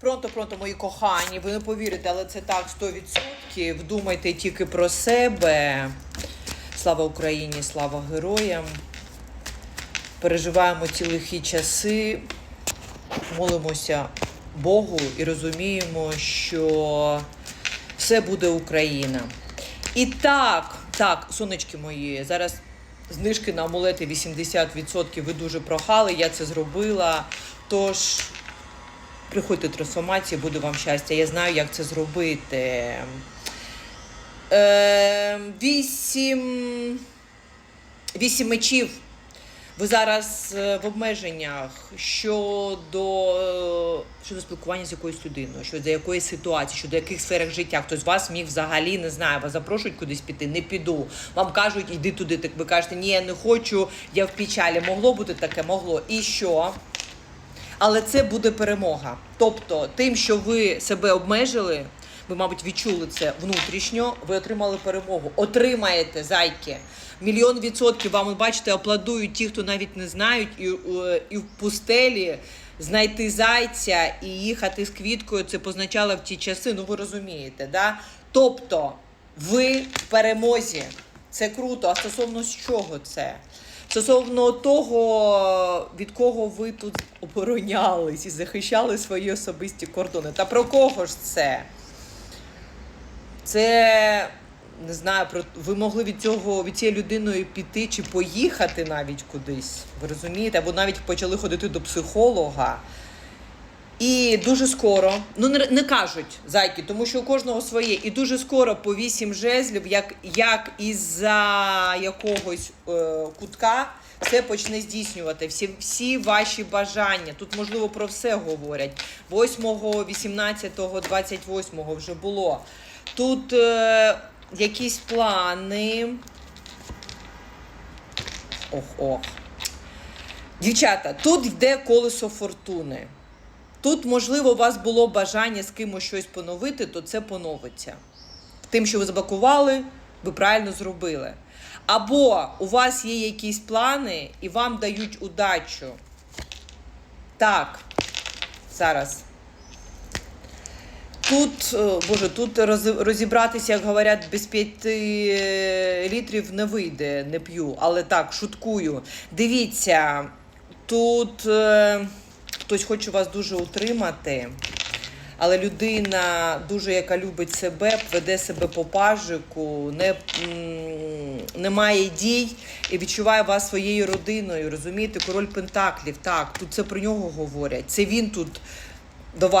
Пронто, пронто, мої кохані, ви не повірите, але це так 100%. Думайте тільки про себе. Слава Україні, слава героям. Переживаємо ці лихі часи, молимося Богу і розуміємо, що все буде Україна. І так, так, сонечки мої, зараз знижки на амулети 80%. Ви дуже прохали, я це зробила. Тож приходьте трансформації, буде вам щастя. Я знаю, як це зробити. Е, вісім, вісім мечів. Ви зараз е, в обмеженнях щодо, е, щодо спілкування з якоюсь людиною, щодо якоїсь ситуації, щодо яких сферах життя. Хтось з вас міг взагалі не знаю, вас запрошують кудись піти, не піду. Вам кажуть, йди туди. Так ви кажете, ні, я не хочу, я в печалі. Могло бути таке, могло. І що? Але це буде перемога. Тобто, тим, що ви себе обмежили, ви, мабуть, відчули це внутрішньо, ви отримали перемогу. Отримаєте зайки. Мільйон відсотків вам, бачите, аплодують ті, хто навіть не знають, і, і в пустелі знайти зайця і їхати з квіткою, це позначало в ті часи, ну ви розумієте, да? Тобто, ви в перемозі. Це круто. А стосовно чого це? Стосовно того, від кого ви тут оборонялись і захищали свої особисті кордони. Та про кого ж це? Це не знаю, про ви могли від цього від цієї людиною піти чи поїхати навіть кудись. Ви розумієте? Або навіть почали ходити до психолога. І дуже скоро, ну не, не кажуть зайки, тому що у кожного своє. І дуже скоро по вісім жезлів, як, як із-за якогось е, кутка, все почне здійснювати. Всі, всі ваші бажання. Тут, можливо, про все говорять. 8, 18, 28 вже було. Тут е, якісь плани. Ох, ох. Дівчата, тут йде колесо фортуни. Тут, можливо, у вас було бажання з кимось щось поновити, то це поновиться. Тим, що ви заблокували, ви правильно зробили. Або у вас є якісь плани і вам дають удачу. Так, зараз. Тут, е, боже, тут розібратися, як говорять, без п'яти е, літрів не вийде, не п'ю. Але так, шуткую. Дивіться, тут е, хтось хоче вас дуже утримати, але людина, дуже яка любить себе, веде себе по пажику, не, не має дій і відчуває вас своєю родиною. Розумієте, король Пентаклів. Так, тут це про нього говорять. Це він тут до вас.